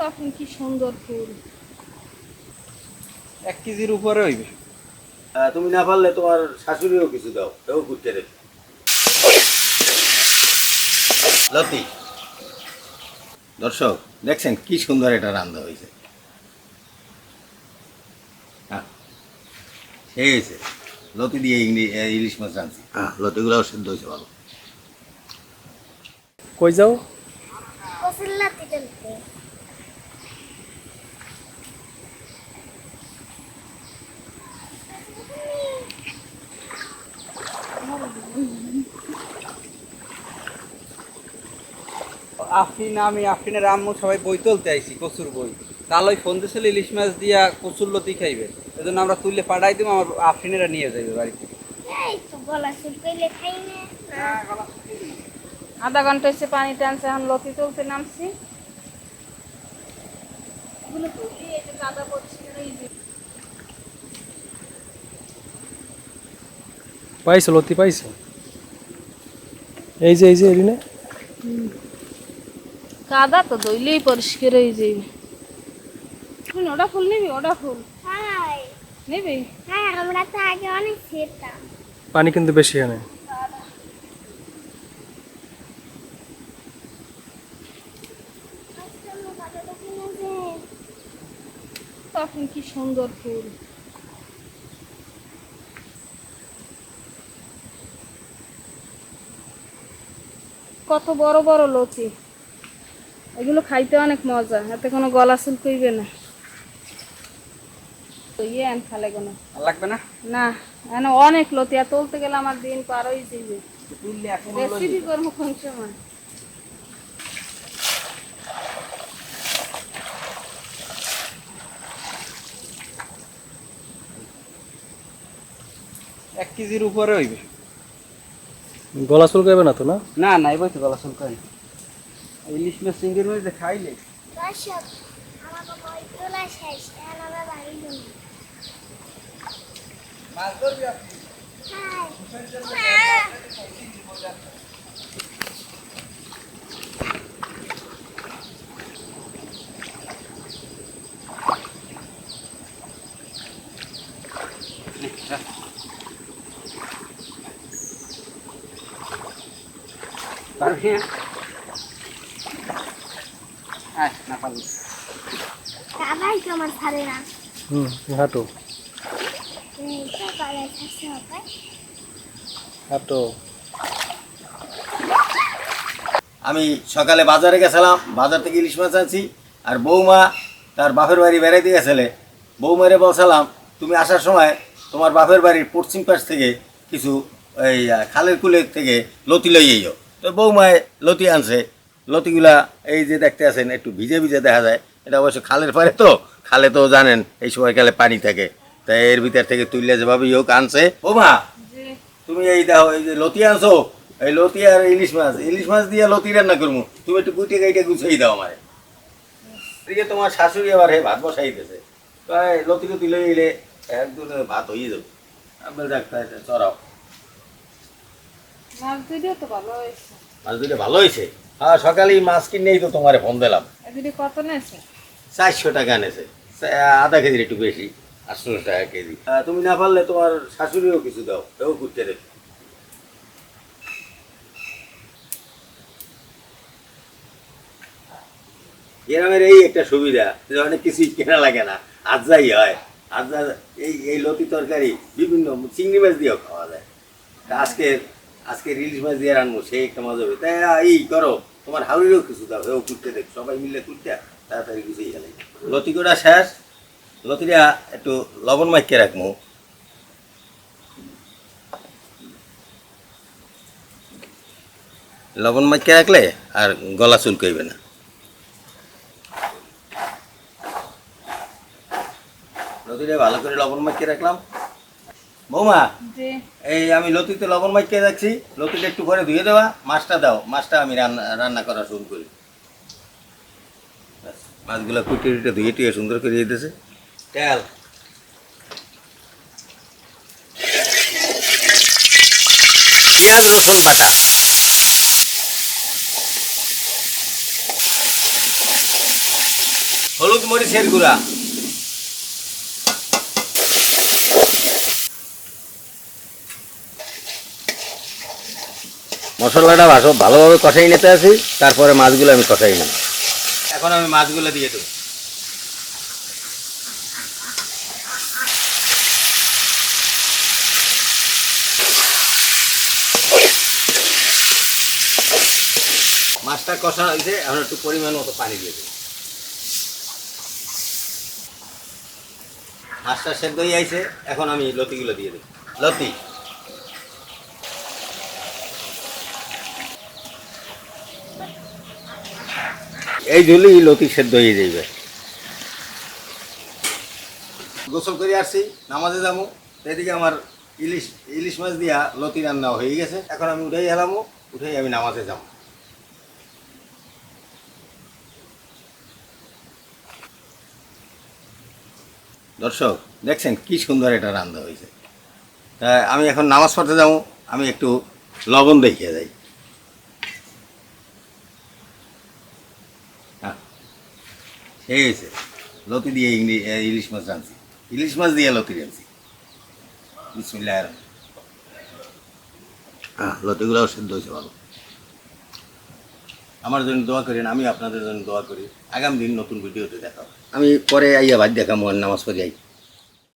তখন কি সুন্দর ফুল। এক কেজির উপরে হইবে। তুমি না পারলে তোমার শাশুড়িও কিছু দাও এও করতে দেবে। লতি দর্শক দেখছেন কি সুন্দর এটা রান্না হয়েছে। হ্যাঁ, সেই হয়েছে। লতি দিয়ে ইলিশ মাছ রাঁধছি। হ্যাঁ লতিগুলোও সিদ্ধ হয়েছে ভালো। কই যাও? আফরিন আমি আফরিনের আম্মু সবাই বই তুলতে আইছি কচুর বই। তাহলে ফোন দিয়েছিল ইলিশ মাছ দিয়া কচুর লতি খাইবে। এজন্য আমরা তুললে পাঠাই দিব আমার আফরিনেরা নিয়ে যাবে বাড়িতে না। আধা ঘণ্টা এসে পানি টানছে এখন লতি তুলতে নামছি। পাইছো লতি পাইছো? এই যে এই যে এরিনে। কাদা তো দইলেই পরিষ্কার হয়ে যাবে তুই ওটা ফুল নিবি ওটা ফুল। হাই। নিবি? হ্যাঁ আমরা তো আগে অনেক খেতাম পানি কিন্তু বেশি এনে আজকাল না কাদাটা কিনেছে তখন কি সুন্দর ফুল। কত বড় বড় লতি। এগুলো খাইতে অনেক মজা এতে কোনো গলা চুলকইবে না। তো ইয়ে আন খালে কোনো। লাগবে না? না এনে অনেক লতি আর তুলতে গেলে আমার দিন পার হয়ে যাবে রেসিপি করব কোন সময়? এক কেজির উপরে হইবে। গলা চুলকাইবে না তো না? না না এবার তো গলা চুলকায় না ইলিশ মাছ চিংড়ির মাছ যে খাইলে দর্শক আমাকে বই তোলা শেষ এখন আমরা বাড়ি যাব মাছ ধরবি আপনি হাই পারবি আমার ছাড়ে না। হুম হাঁটো। হাঁটো। আমি সকালে বাজারে গেছিলাম বাজার থেকে ইলিশ মাছ আনছি আর বৌমা তার বাপের বাড়ি বেড়াইতে গেছিলে। বৌমারে বলছিলাম তুমি আসার সময় তোমার বাপের বাড়ির পশ্চিম পাশ থেকে কিছু এই খালের কুলের থেকে লতি লই আইও। তো বৌমায় লতি আনছে লতিগুলা এই যে দেখতে আছেন একটু ভিজে ভিজে দেখা যায়। এটা অবশ্য খালের পারে তো খালে তো জানেন এই সময়কালে পানি থাকে। তাই এর ভিতর থেকে তুললে যেভাবে হোক আনছে। বৌমা যে তুমি এই দেখো এই যে লতি আনছো এই লতি আর ইলিশ মাছ। ইলিশ মাছ দিয়ে লতি রান্না করব তুমি একটু কুইটে গাইটে গুছিয়ে দাও আমারে এদিকে তোমার শাশুড়ি আবার হে ভাত বসাই কয় লতি লতি লই এলে একদম ভাত হয়ে যাবে। আপনার ডাক্তার চড়াও। মাছ দুইটাও তো ভালো হয়েছে। মাছ দুটো ভালো হয়েছে? হ্যাঁ সকালেই মাছ কিনেই তো তোমারে ফোন দিলাম। এদিকে কত নেছে? চারশো টাকা এনেছে চা- আধা কেজির একটু বেশি আটশো টাকা কেজি। তুমি না পারলে তোমার শাশুড়িও কিছু দাও এও করতে দেবে। গ্রামের এই একটা সুবিধা যে অনেক কিছুই কেনা লাগে না আজ যাই হয়। আজ এই এই লতি তরকারি বিভিন্ন চিংড়ি মাছ দিয়েও খাওয়া যায়। তা আজকে আজকে ইলিশ মাছ দিয়ে রানবো সেই একটা মজা হবে। তাই এই করো। তোমার হাউড়িরও কিছু দাও, এও করতে দেখ, সবাই মিলে করতে তাড়াতাড়ি গুছিয়ে গেলে। লতি করা শেষ লতিটা একটু লবণ মাখিয়ে রাখব লবণ মাখিয়ে রাখলে আর গলা চুলকইবে না। লতিটা ভালো করে লবণ মাখিয়ে রাখলাম। বৌমা এই আমি লতিতে লবণ মাখিয়ে যাচ্ছি লতিটা একটু পরে ধুয়ে দেওয়া মাছটা দাও মাছটা আমি রান্না রান্না করা শুরু করি। মাছগুলো কুটে টুটে ধুয়ে টুয়ে সুন্দর করে দিতেছে। তেল। পেঁয়াজ রসুন বাটা। হলুদ মরিচের গুঁড়া। মশলাটা ভালো, ভালোভাবে কষাই নিতে আসি তারপরে মাছগুলো আমি কষাই নিই এখন আমি মাছগুলো দিয়ে দেবো। মাছটা কষা হয়েছে, এখন একটু পরিমাণ মতো পানি দিয়ে দেবো। হাঁসটা সেদ্ধ হয়ে আইছে এখন আমি লতিগুলো দিয়ে দেবো। লতি? এই ঝুলি লতি সেদ্ধ হয়ে যাইবে। গোসল করে আসছি, নামাজে যাব। এদিকে আমার ইলিশ ইলিশ মাছ দিয়া লতি রান্না হয়ে গেছে। এখন আমি উঠেই এলামো, উঠেই আমি নামাজে যাব। দর্শক, দেখছেন কি সুন্দর এটা রান্না হয়েছে। তা আমি এখন নামাজ পড়তে যাব, আমি একটু লবণ দেখিয়ে যাই। সেই হয়েছে লতি দিয়ে ইংলি- ইলিশ মাছ রাঁধছি ইলিশ মাছ দিয়ে লতি রাঁধছি বিসমিল্লাহ হ্যাঁ সিদ্ধ হয়েছে ভালো আমার জন্য দোয়া করেন আমি আপনাদের জন্য দোয়া করি আগামী দিন নতুন ভিডিওতে দেখা হবে। আমি পরে আইয়া ভাত দেখাবো নামাজ পড়ে আই